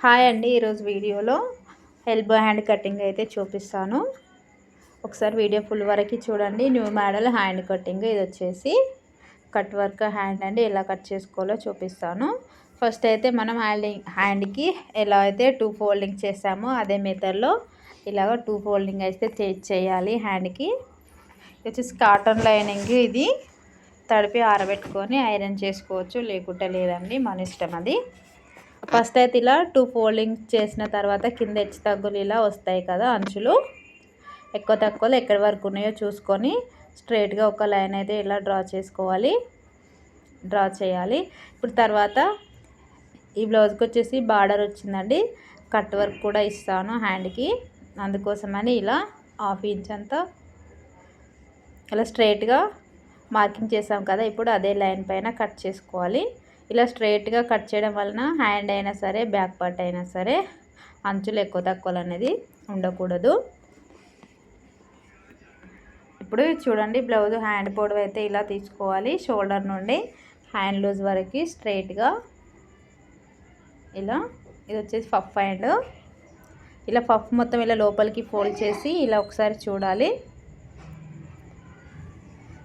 Hi అండి ఈరోజు వీడియోలో ఎల్బో హ్యాండ్ కటింగ్ అయితే చూపిస్తాను. ఒకసారి వీడియో ఫుల్ వరకు చూడండి. న్యూ మోడల్ హ్యాండ్ కటింగ్ ఇది వచ్చేసి కట్ వర్క్ హ్యాండ్ అండి. ఎలా కట్ చేసుకోవాలో చూపిస్తాను. ఫస్ట్ అయితే మనం హ్యాండింగ్ హ్యాండ్కి ఎలా అయితే టూ ఫోల్డింగ్ చేసామో అదే మెథడ్లో ఇలాగ టూ ఫోల్డింగ్ అయితే చేయాలి హ్యాండ్కి వచ్చేసి కాటన్ లైనింగ్ ఇది. తడిపి ఆరబెట్టుకొని ఐరన్ చేసుకోవచ్చు లేకుంటే లేదండి మన ఇష్టం అది. ఫస్ట్ అయితే ఇలా టూ ఫోల్డింగ్ చేసిన తర్వాత కింద హెచ్చు తగ్గులు ఇలా వస్తాయి కదా అంచులు. ఎక్కువ తక్కువలో ఎక్కడి వరకు ఉన్నాయో చూసుకొని స్ట్రైట్గా ఒక లైన్ అయితే ఇలా డ్రా చేసుకోవాలి. డ్రా చేయాలి. ఇప్పుడు తర్వాత ఈ బ్లౌజ్కి వచ్చేసి బార్డర్ వచ్చిందండి. కట్ వర్క్ కూడా ఇస్తాను హ్యాండ్కి. అందుకోసమని ఇలా హాఫ్ ఇంచ్ అంతా ఇలా స్ట్రైట్గా మార్కింగ్ చేసాం కదా ఇప్పుడు అదే లైన్ పైన కట్ చేసుకోవాలి. ఇలా స్ట్రైట్గా కట్ చేయడం వలన హ్యాండ్ అయినా సరే బ్యాక్ పార్ట్ అయినా సరే అంచులు ఎక్కువ తక్కువలు అనేది ఉండకూడదు. ఇప్పుడు చూడండి బ్లౌజ్ హ్యాండ్ పొడవు అయితే ఇలా తీసుకోవాలి. షోల్డర్ నుండి హ్యాండ్ లూజ్ వరకు స్ట్రైట్గా ఇలా ఇది వచ్చేసి ఫఫ్ హ్యాండ్. ఇలా పఫ్ మొత్తం ఇలా లోపలికి ఫోల్డ్ చేసి ఇలా ఒకసారి చూడాలి.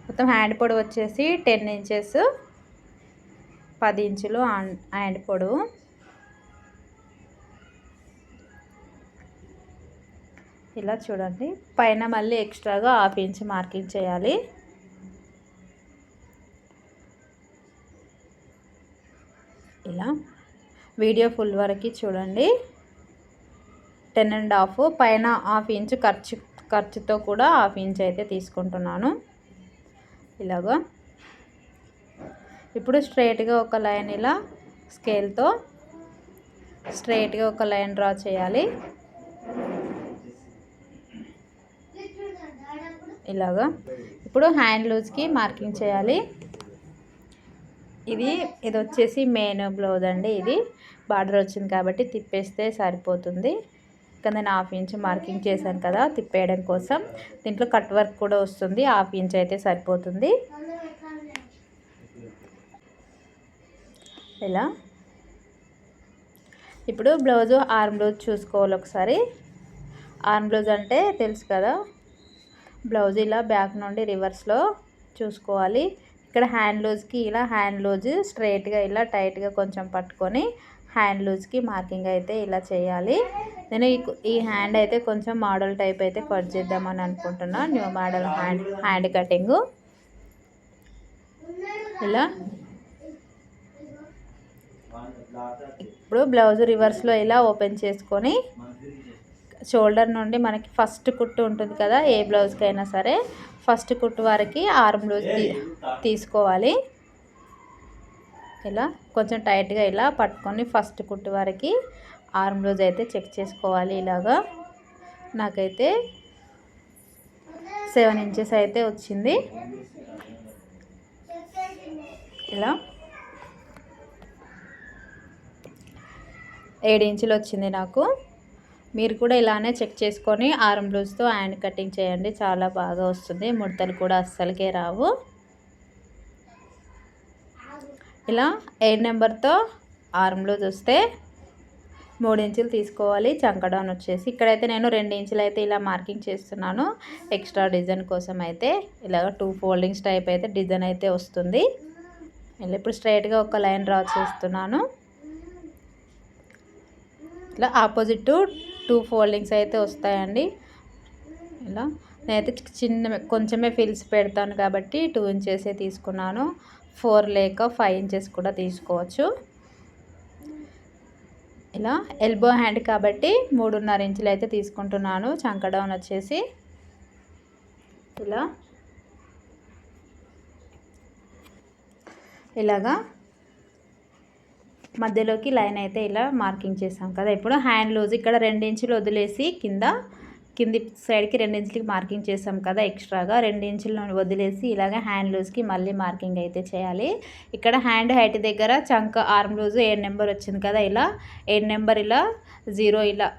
మొత్తం హ్యాండ్ పొడవు వచ్చేసి టెన్ ఇంచెస్. పది ఇంచులు హ్యాండ్ పొడవు ఇలా చూడండి. పైన మళ్ళీ ఎక్స్ట్రాగా హాఫ్ ఇంచ్ మార్కింగ్ చేయాలి. ఇలా. వీడియో ఫుల్ వరకు చూడండి. Ten and half. పైన హాఫ్ ఇంచ్ ఖర్చు ఖర్చుతో కూడా హాఫ్ ఇంచ్ అయితే తీసుకుంటున్నాను. ఇలాగా. ఇప్పుడు స్ట్రైట్గా ఒక లైన్ ఇలా స్కేల్తో స్ట్రైట్గా ఒక లైన్ డ్రా చేయాలి. ఇలాగా. ఇప్పుడు హ్యాండ్ లూజ్కి మార్కింగ్ చేయాలి. ఇది ఇది వచ్చేసి మెయిన్ బ్లౌజ్ అండి ఇది. బార్డర్ వచ్చింది కాబట్టి తిప్పేస్తే సరిపోతుంది. ఇక్కడ నేను హాఫ్ ఇంచ్ మార్కింగ్ చేశాను కదా తిప్పేయడం కోసం. దీంట్లో కట్ వర్క్ కూడా వస్తుంది హాఫ్ ఇంచ్ అయితే సరిపోతుంది. ఇలా ఇప్పుడు బ్లౌజు ఆర్మ్ బ్లౌజ్ చూసుకోవాలి ఒకసారి. ఆర్మ్ బ్లౌజ్ అంటే తెలుసు కదా బ్లౌజ్ ఇలా బ్యాక్ నుండి రివర్స్లో చూసుకోవాలి. ఇక్కడ హ్యాండ్ లూజ్కి ఇలా హ్యాండ్ లూజ్ స్ట్రైట్గా ఇలా టైట్గా కొంచెం పట్టుకొని హ్యాండ్ లూజ్కి మార్కింగ్ అయితే ఇలా చేయాలి. నేను ఈ హ్యాండ్ అయితే కొంచెం మోడల్ టైప్ అయితే కట్ చేద్దామని అనుకుంటున్నాను new model hand hand cutting ఇలా ఇప్పుడు బ్లౌజ్ రివర్స్లో ఇలా ఓపెన్ చేసుకొని షోల్డర్ నుండి మనకి ఫస్ట్ కుట్టు ఉంటుంది కదా ఏ బ్లౌజ్కైనా సరే ఫస్ట్ కుట్టు వరకు ఆర్మ్ బ్లౌజ్ తీసుకోవాలి. ఇలా కొంచెం టైట్గా ఇలా పట్టుకొని ఫస్ట్ కుట్టు వరకు ఆర్మ్ బ్లౌజ్ అయితే చెక్ చేసుకోవాలి ఇలాగా. నాకైతే సెవెన్ ఇంచెస్ అయితే వచ్చింది. ఇలా ఏడు ఇంచులు వచ్చింది నాకు. మీరు కూడా ఇలానే చెక్ చేసుకొని ఆర్మ్ బ్లూస్తో హ్యాండ్ కటింగ్ చేయండి. చాలా బాగా వస్తుంది. ముడతలు కూడా అస్సలకే రావు. ఇలా ఎయిట్ నెంబర్తో ఆర్మ్ బ్లూజ్ వస్తే మూడు ఇంచులు తీసుకోవాలి. చంకడౌన్ వచ్చేసి ఇక్కడైతే నేను రెండు ఇంచులు అయితే ఇలా మార్కింగ్ చేస్తున్నాను. ఎక్స్ట్రా డిజైన్ కోసం అయితే ఇలాగ టూ ఫోల్డింగ్స్ టైప్ అయితే డిజైన్ అయితే వస్తుంది. ఇలా ఇప్పుడు స్ట్రైట్గా ఒక లైన్ డ్రా చేస్తున్నాను. ఇట్లా ఆపోజిట్ టూ ఫోల్డింగ్స్ అయితే వస్తాయండి. ఇలా నేనైతే చిన్న కొంచెమే ఫిల్స్ పెడతాను కాబట్టి టూ ఇంచెసే తీసుకున్నాను. ఫోర్ లేక ఫైవ్ ఇంచెస్ కూడా తీసుకోవచ్చు. ఇలా ఎల్బో హ్యాండ్ కాబట్టి మూడున్నర ఇంచులు అయితే తీసుకుంటున్నాను. చంక డౌన్ వచ్చేసి. ఇలా. ఇలాగా మధ్యలోకి లైన్ అయితే ఇలా మార్కింగ్ చేసాం కదా. ఇప్పుడు హ్యాండ్ లూజ్ ఇక్కడ రెండు ఇంచులు వదిలేసి కింద కింది సైడ్కి రెండించులకి మార్కింగ్ చేసాం కదా ఎక్స్ట్రాగా. రెండు ఇంచుల వదిలేసి ఇలాగ హ్యాండ్ లూజ్కి మళ్ళీ మార్కింగ్ అయితే చేయాలి. ఇక్కడ హ్యాండ్ హైట్ దగ్గర చంక ఆర్మ్ లూజ్ ఏడు నెంబర్ వచ్చింది కదా ఇలా. ఏడు నెంబర్ ఇలా జీరో ఇలా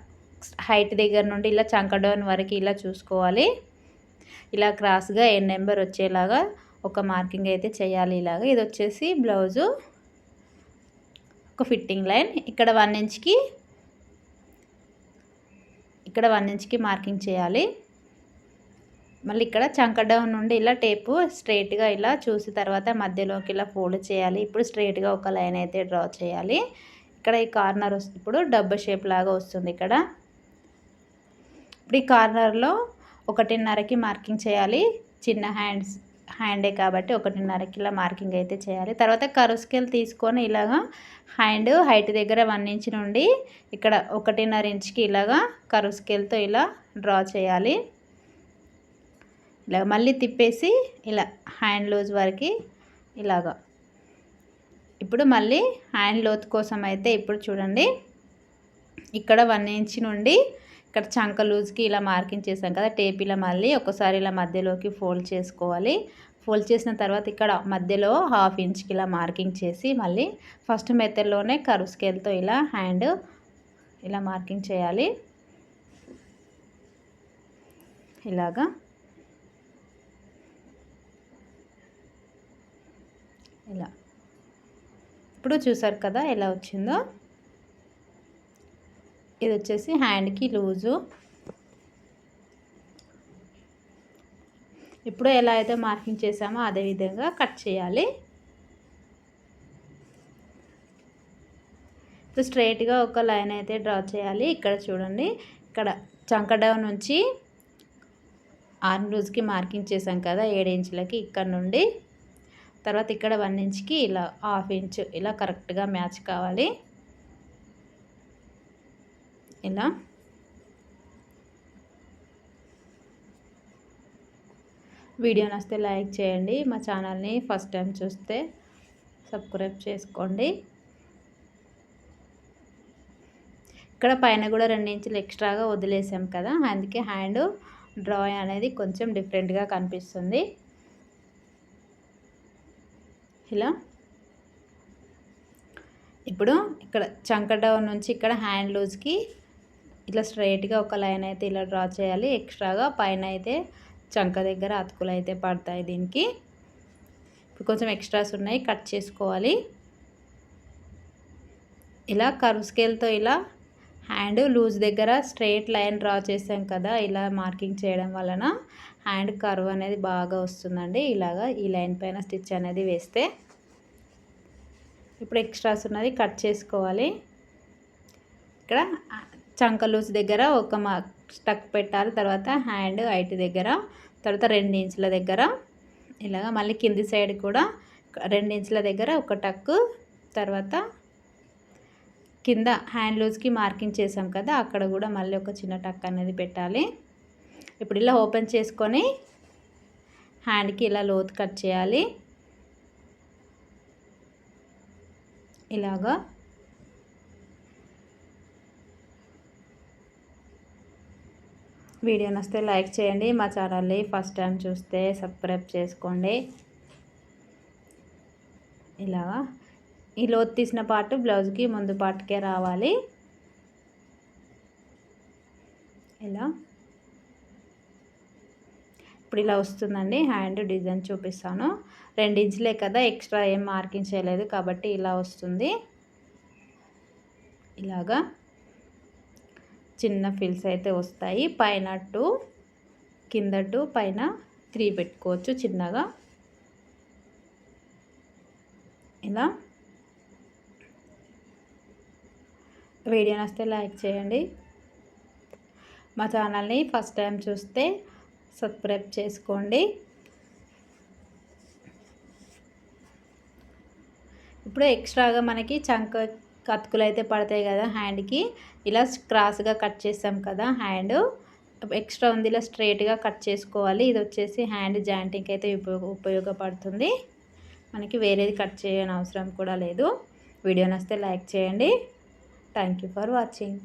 హైట్ దగ్గర నుండి ఇలా చంక డౌన్ వరకు ఇలా చూసుకోవాలి. ఇలా క్రాస్గా ఏడు నెంబర్ వచ్చేలాగా ఒక మార్కింగ్ అయితే చేయాలి ఇలాగ. ఇది వచ్చేసి బ్లౌజు. ఒక ఫిట్టింగ్ లైన్. ఇక్కడ వన్ ఇంచ్కి ఇక్కడ వన్ ఇంచ్కి మార్కింగ్ చేయాలి. మళ్ళీ ఇక్కడ చంక డౌన్ నుండి ఇలా టేపు స్ట్రైట్గా ఇలా చూసి తర్వాత మధ్యలోకి ఇలా ఫోల్డ్ చేయాలి. ఇప్పుడు స్ట్రైట్గా ఒక లైన్ అయితే డ్రా చేయాలి. ఇక్కడ ఈ కార్నర్ వస్తుంది ఇప్పుడు డబ్బు షేప్ లాగా వస్తుంది ఇక్కడ. ఇప్పుడు ఈ కార్నర్లో ఒకటిన్నరకి మార్కింగ్ చేయాలి. చిన్న హ్యాండ్స్ హ్యాండే కాబట్టి ఒకటిన్నరకి ఇలా మార్కింగ్ అయితే చేయాలి. తర్వాత కరు స్కేల్ తీసుకొని ఇలాగా హ్యాండ్ హైట్ దగ్గర వన్ ఇంచ్ నుండి ఇక్కడ ఒకటిన్నర ఇంచ్కి ఇలాగా కరు స్కేల్తో ఇలా డ్రా చేయాలి. ఇలా మళ్ళీ తిప్పేసి ఇలా హ్యాండ్ లూజ్ వరకు ఇలాగా. ఇప్పుడు మళ్ళీ హ్యాండ్ లోత్ కోసం అయితే ఇప్పుడు చూడండి. ఇక్కడ వన్ ఇంచ్ నుండి ఇక్కడ చంక లూజ్కి ఇలా మార్కింగ్ చేసాం కదా టేప్ ఇలా మళ్ళీ ఒకసారి ఇలా మధ్యలోకి ఫోల్డ్ చేసుకోవాలి. ఫోల్డ్ చేసిన తర్వాత ఇక్కడ మధ్యలో హాఫ్ ఇంచ్కి ఇలా మార్కింగ్ చేసి మళ్ళీ ఫస్ట్ మెథడ్లోనే కరు స్కేల్తో ఇలా హ్యాండ్ ఇలా మార్కింగ్ చేయాలి. ఇలాగా. ఇలా. ఇప్పుడు చూసారు కదా ఎలా వచ్చిందో? ఇది వచ్చేసి హ్యాండ్కి లూజు. ఇప్పుడు ఎలా అయితే మార్కింగ్ చేసామో అదే విధంగా కట్ చేయాలి. ఇప్పుడు స్ట్రైట్గా ఒక లైన్ అయితే డ్రా చేయాలి. ఇక్కడ చూడండి. ఇక్కడ చంకడౌన్ నుంచి ఆర్మ్ లూజ్కి మార్కింగ్ చేసాం కదా ఏడు ఇంచులకి ఇక్కడ నుండి. తర్వాత ఇక్కడ వన్ ఇంచ్కి ఇలా హాఫ్ ఇంచ్ ఇలా కరెక్ట్గా మ్యాచ్ కావాలి. ఇలా వీడియో నస్తే లైక్ చేయండి. మా ఛానల్ని ఫస్ట్ టైం చూస్తే సబ్స్క్రైబ్ చేసుకోండి. ఇక్కడ పైన కూడా రెండు ఇంచులు ఎక్స్ట్రాగా వదిలేసాం కదా అందుకే హ్యాండ్ డ్రాయింగ్ అనేది కొంచెం డిఫరెంట్గా కనిపిస్తుంది. ఇలా. ఇప్పుడు ఇక్కడ చంక డౌన్ నుంచి ఇక్కడ హ్యాండ్ లూజ్కి ఇట్లా స్ట్రైట్గా ఒక లైన్ అయితే ఇలా డ్రా చేయాలి. ఎక్స్ట్రాగా పైన అయితే చంక దగ్గర అతుకులు అయితే పడతాయి దీనికి. ఇప్పుడు కొంచెం ఎక్స్ట్రాస్ ఉన్నాయి కట్ చేసుకోవాలి. ఇలా కర్వ్ స్కేల్తో ఇలా హ్యాండ్ లూజ్ దగ్గర స్ట్రైట్ లైన్ డ్రా చేసాం కదా ఇలా మార్కింగ్ చేయడం వలన హ్యాండ్ కర్వ్ అనేది బాగా వస్తుందండి. ఇలాగా ఈ లైన్ పైన స్టిచ్ అనేది వేస్తే. ఇప్పుడు ఎక్స్ట్రాస్ ఉన్నది కట్ చేసుకోవాలి. ఇక్కడ చంక లూజ్ దగ్గర ఒక స్టక్ పెట్టాలి తర్వాత హ్యాండ్ హైట్ దగ్గర తర్వాత రెండు ఇంచుల దగ్గర. ఇలాగ మళ్ళీ కింది సైడ్ కూడా రెండు ఇంచుల దగ్గర ఒక టక్కు తర్వాత కింద హ్యాండ్ లూజ్కి మార్కింగ్ చేసాం కదా అక్కడ కూడా మళ్ళీ ఒక చిన్న టక్ అనేది పెట్టాలి. ఇప్పుడు ఇలా ఓపెన్ చేసుకొని హ్యాండ్కి ఇలా లోతు కట్ చేయాలి. ఇలాగా వీడియో నస్తే లైక్ చేయండి. మా ఛానల్ని ఫస్ట్ టైం చూస్తే సబ్స్క్రైబ్ చేసుకోండి. ఇలాగా ఈ లోతు తీసిన పార్ట్ బ్లౌజ్కి ముందు పార్ట్కే రావాలి. ఇలా. ఇప్పుడు ఇలా వస్తుందండి. హ్యాండ్ డిజైన్ చూపిస్తాను. రెండించులే కదా ఎక్స్ట్రా ఏం మార్కింగ్ చేయలేదు కాబట్టి ఇలా వస్తుంది. ఇలాగా. చిన్న ఫిల్స్ అయితే వస్తాయి. పైన టూ కింద టూ పైన త్రీ పెట్టుకోవచ్చు చిన్నగా. ఇలా. వీడియో వస్తే లైక్ చేయండి. మా ఛానల్ని ఫస్ట్ టైం చూస్తే సబ్స్క్రైబ్ చేసుకోండి. ఇప్పుడు ఎక్స్ట్రాగా మనకి చంక కతుకులు అయితే పడతాయి కదా హ్యాండ్కి. ఇలా క్రాస్గా కట్ చేసాం కదా హ్యాండ్. ఎక్స్ట్రా ఉంది ఇలా స్ట్రైట్గా కట్ చేసుకోవాలి. ఇది వచ్చేసి హ్యాండ్ జాయింటింగ్కి అయితే ఉపయోగ ఉపయోగపడుతుంది. మనకి వేరేది కట్ చేయని అవసరం కూడా లేదు. వీడియో నస్తే లైక్ చేయండి. Thank for watching.